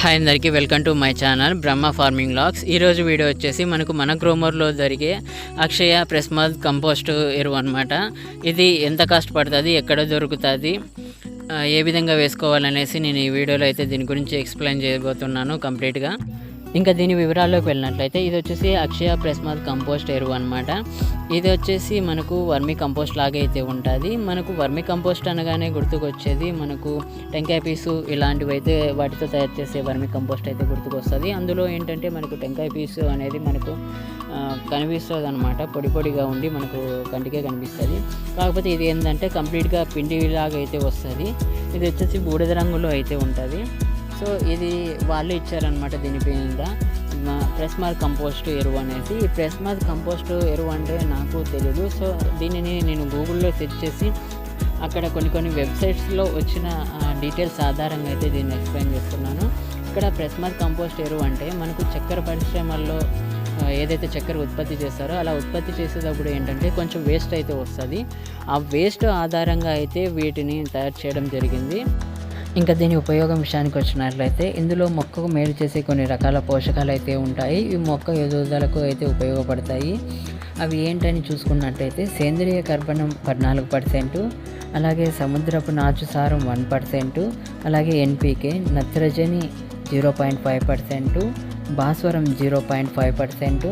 Hi అందరికీ welcome to my channel Brahma farming logs. ఈరోజు video వచ్చేసి మనకు మన గ్రోమర్లో దొరికే అక్షయ ప్రెస్మాల్ కంపోస్ట్ ఎరువు అనమాట ఇది ఎంత కాస్ట్ పడుతుంది ఎక్కడ దొరుకుతుంది ఏ విధంగా వేసుకోవాలనేసి నేను ఈ వీడియోలో అయితే దీని గురించి ఎక్స్ప్లెయిన్ చేయబోతున్నాను కంప్లీట్గా. ఇంకా దీని వివరాల్లోకి వెళ్ళినట్లయితే ఇది వచ్చేసి అక్షయ ప్రెస్మాత్ కంపోస్ట్ ఎరువు అనమాట ఇది వచ్చేసి మనకు వర్మి కంపోస్ట్ లాగా అయితే ఉంటుంది. మనకు వర్మి కంపోస్ట్ అనగానే గుర్తుకొచ్చేది మనకు టెంకాయ పీసు ఇలాంటివి అయితే వాటితో తయారు చేసే వర్మి కంపోస్ట్ అయితే గుర్తుకొస్తుంది. అందులో ఏంటంటే మనకు టెంకాయ పీసు అనేది మనకు కనిపిస్తుంది అనమాట పొడి పొడిగా ఉండి మనకు కంటికే కనిపిస్తుంది. కాకపోతే ఇది ఏంటంటే కంప్లీట్గా పిండిలాగా అయితే వస్తుంది. ఇది వచ్చేసి బూడిద రంగులో అయితే ఉంటుంది. సో ఇది వాళ్ళు ఇచ్చారనమాట దీని మీద ప్రెస్ మార్క్ కంపోస్ట్ ఎరువు అనేసి. ఈ ప్రెస్ మార్క్ కంపోస్ట్ ఎరువు అంటే నాకు తెలియదు సో దీనిని నేను గూగుల్లో సెర్చ్ చేసి అక్కడ కొన్ని కొన్ని వెబ్సైట్స్లో వచ్చిన డీటెయిల్స్ ఆధారంగా అయితే దీన్ని ఎక్స్ప్లెయిన్ చేస్తున్నాను. ఇక్కడ ప్రెస్ మార్క్ కంపోస్ట్ ఎరువు అంటే మనకు చక్కెర పరిశ్రమల్లో ఏదైతే చక్కెర ఉత్పత్తి చేస్తారో అలా ఉత్పత్తి చేసేటప్పుడు ఏంటంటే కొంచెం వేస్ట్ అయితే వస్తుంది. ఆ వేస్ట్ ఆధారంగా అయితే వీటిని తయారు చేయడం జరిగింది. ఇంకా దీని ఉపయోగం విషయానికి వచ్చినట్లయితే ఇందులో మొక్కకు మేలు చేసే కొన్ని రకాల పోషకాలు అయితే ఉంటాయి. ఇవి మొక్క ఎదుగుదలకు అయితే ఉపయోగపడతాయి. అవి ఏంటని చూసుకున్నట్టయితే సేంద్రియ కర్బనం పద్నాలుగు పర్సెంటు అలాగే సముద్రపు నాచు సారం వన్ పర్సెంటు అలాగే ఎన్పికే నత్రజని జీరో పాయింట్ ఫైవ్ పర్సెంటు భాస్వరం zero point five percent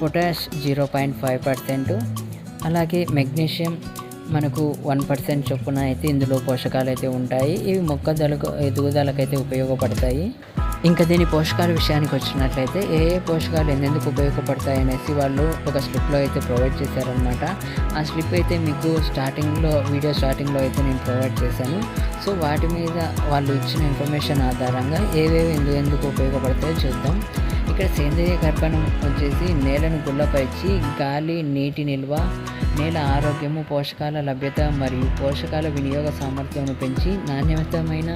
potash zero point five percent అలాగే మెగ్నీషియం మనకు వన్ పర్సెంట్ చొప్పున అయితే ఇందులో పోషకాలు అయితే ఉంటాయి. ఇవి మొక్కదలకు ఎదుగుదలకైతే ఉపయోగపడతాయి. ఇంకా దీని పోషకాల విషయానికి వచ్చినట్లయితే ఏ ఏ పోషకాలు ఎందుకు ఉపయోగపడతాయి అనేసి వాళ్ళు ఒక స్లిప్లో అయితే ప్రొవైడ్ చేశారనమాట ఆ స్లిప్ అయితే మీకు స్టార్టింగ్లో వీడియో స్టార్టింగ్లో అయితే నేను ప్రొవైడ్ చేశాను. సో వాటి మీద వాళ్ళు ఇచ్చిన ఇన్ఫర్మేషన్ ఆధారంగా ఏవేవి ఎందుకు ఎందుకు ఉపయోగపడతాయో చూద్దాం. ఇక్కడ సేంద్రియ గర్భణం వచ్చేసి నేలను గుల్లపరిచి గాలి నీటి నిల్వ నేల ఆరోగ్యము పోషకాల లభ్యత మరియు పోషకాల వినియోగ సామర్థ్యమును పెంచి నాణ్యతమైన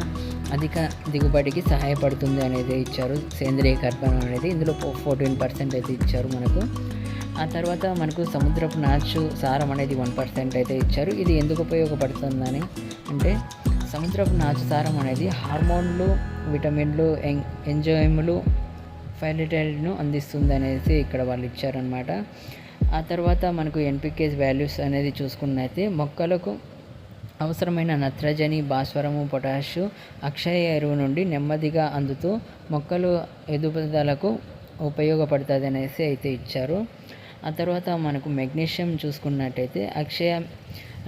అధిక దిగుబడికి సహాయపడుతుంది అనేది ఇచ్చారు. సేంద్రియ కర్బనం అనేది ఇందులో ఫోర్టీన్ పర్సెంట్ అయితే ఇచ్చారు మనకు. ఆ తర్వాత మనకు సముద్రపు నాచు సారం అనేది వన్ పర్సెంట్ అయితే ఇచ్చారు. ఇది ఎందుకు ఉపయోగపడుతుందని అంటే సముద్రపు నాచు సారం అనేది హార్మోన్లు విటమిన్లు ఎం ఎంజైములు ఫైలిటైడ్ను అందిస్తుంది అనేసి ఇక్కడ వాళ్ళు ఇచ్చారనమాట ఆ తర్వాత మనకు ఎన్పికేస్ వాల్యూస్ అనేది చూసుకున్నైతే మొక్కలకు అవసరమైన నత్రజని భాస్వరము పొటాషు అక్షయ ఎరువు నుండి నెమ్మదిగా అందుతూ మొక్కలు ఎదుగుదలకు ఉపయోగపడుతుంది అనేసి అయితే ఇచ్చారు. ఆ తర్వాత మనకు మెగ్నీషియం చూసుకున్నట్టయితే అక్షయ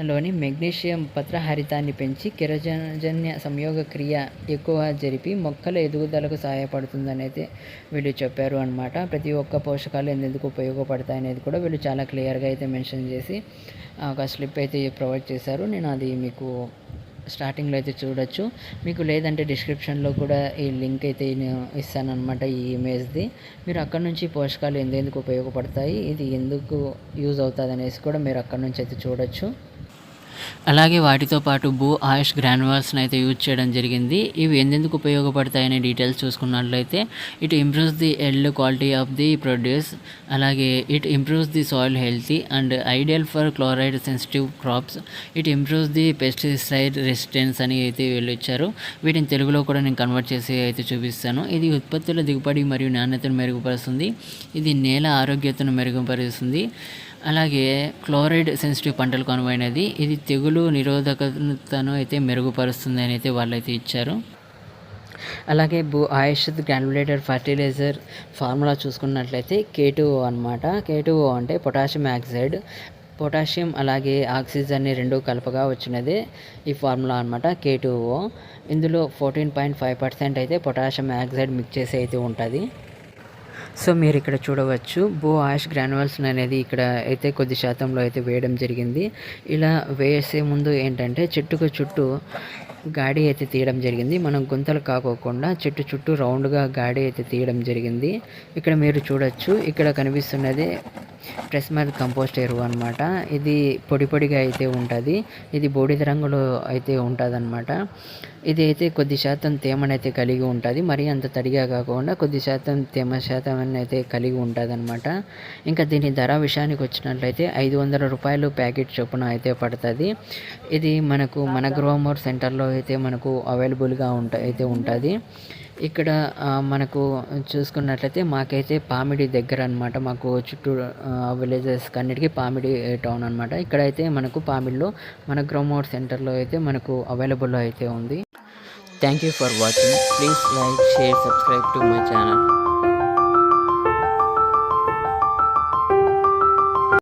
లోని మెగ్నీషియం పత్రహరితాన్ని పెంచి కిరజన్య సంయోగ క్రియ ఎక్కువ జరిపి మొక్కల ఎదుగుదలకు సహాయపడుతుందనేది వీళ్ళు చెప్పారు అనమాట ప్రతి ఒక్క పోషకాలు ఎందుకు ఉపయోగపడతాయి అనేది కూడా వీళ్ళు చాలా క్లియర్గా అయితే మెన్షన్ చేసి ఒక స్లిప్ అయితే ప్రొవైడ్ చేశారు. నేను అది మీకు స్టార్టింగ్లో అయితే చూడొచ్చు. మీకు లేదంటే డిస్క్రిప్షన్లో కూడా ఈ లింక్ అయితే నేను ఇస్తాను అనమాట ఈ ఇమేజ్ది. మీరు అక్కడ నుంచి పోషకాలు ఎందుకు ఉపయోగపడతాయి ఇది ఎందుకు యూజ్ అవుతుంది అనేసి కూడా మీరు అక్కడ నుంచి అయితే చూడొచ్చు. అలాగే వాటితో పాటు భూ ఆయుష్ గ్రాన్యువల్స్ని అయితే యూజ్ చేయడం జరిగింది. ఇవి ఎందుకు ఉపయోగపడతాయనే డీటెయిల్స్ చూసుకున్నట్లయితే it improves the yield quality of the produce అలాగే it improves the soil healthy and ideal for chloride sensitive crops it improves the pesticide resistance అని అయితే వీళ్ళు ఇచ్చారు. వీటిని తెలుగులో కూడా నేను కన్వర్ట్ చేసి అయితే చూపిస్తాను. ఇది ఉత్పత్తుల దిగుబడి మరియు నాణ్యతను మెరుగుపరుస్తుంది. ఇది నేల ఆరోగ్యతను మెరుగుపరుస్తుంది. అలాగే క్లోరైడ్ సెన్సిటివ్ పంటలకు అనువైనది. ఇది తెగులు నిరోధకతను అయితే మెరుగుపరుస్తుంది అని అయితే వాళ్ళైతే ఇచ్చారు. అలాగే భూ ఆయుష్ గ్రాన్యులేటెడ్ ఫర్టిలైజర్ ఫార్ములా చూసుకున్నట్లయితే కేటుఓ అనమాట కేటుఓ అంటే పొటాషియం ఆక్సైడ్ పొటాషియం అలాగే ఆక్సిజన్ని రెండు కలపగా వచ్చినది ఈ ఫార్ములా అనమాట కేటుఓ ఇందులో ఫోర్టీన్ పాయింట్ ఫైవ్ పర్సెంట్ అయితే పొటాషియం ఆక్సైడ్ మిక్స్ చేసి అయితే ఉంటుంది. సో మీరు ఇక్కడ చూడవచ్చు బో ఆష్ గ్రానువల్స్ అనేది ఇక్కడ అయితే కొద్ది శాతంలో అయితే వేయడం జరిగింది. ఇలా వేసే ముందు ఏంటంటే చెట్టుకు చుట్టూ గాడి అయితే తీయడం జరిగింది. మనం గుంతలు కాకోకుండా చెట్టు చుట్టూ రౌండ్గా గాడి అయితే తీయడం జరిగింది. ఇక్కడ మీరు చూడొచ్చు ఇక్కడ కనిపిస్తున్నది ప్రెస్మర్ కంపోస్ట్ ఎరువు అనమాట ఇది పొడి పొడిగా అయితే ఉంటుంది. ఇది బూడిద రంగులో అయితే ఉంటుంది ఇది అయితే కొద్ది శాతం తేమనైతే కలిగి ఉంటుంది. మరీ అంత తడిగా కాకుండా కొద్ది శాతం తేమ శాతం అయితే కలిగి ఉంటుంది అనమాట ఇంకా దీని ధర విషయానికి వచ్చినట్లయితే ఐదు వందల రూపాయలు ప్యాకెట్ చొప్పున అయితే పడుతుంది. ఇది మనకు మన గ్రోమోర్ సెంటర్లో అయితే మనకు అవైలబుల్గా ఉంట అయితే ఉంటుంది. ఇక్కడ మనకు చూసుకున్నట్లయితే మాకైతే పామిడి దగ్గర అనమాట మాకు చుట్టూ విలేజెస్ అన్నిటికీ పామిడి టౌన్ అనమాట ఇక్కడైతే మనకు పామిడిలో మన గ్రోమౌట్ సెంటర్లో అయితే మనకు అవైలబుల్లో అయితే ఉంది. Thank you for watching. Please like share subscribe to my channel.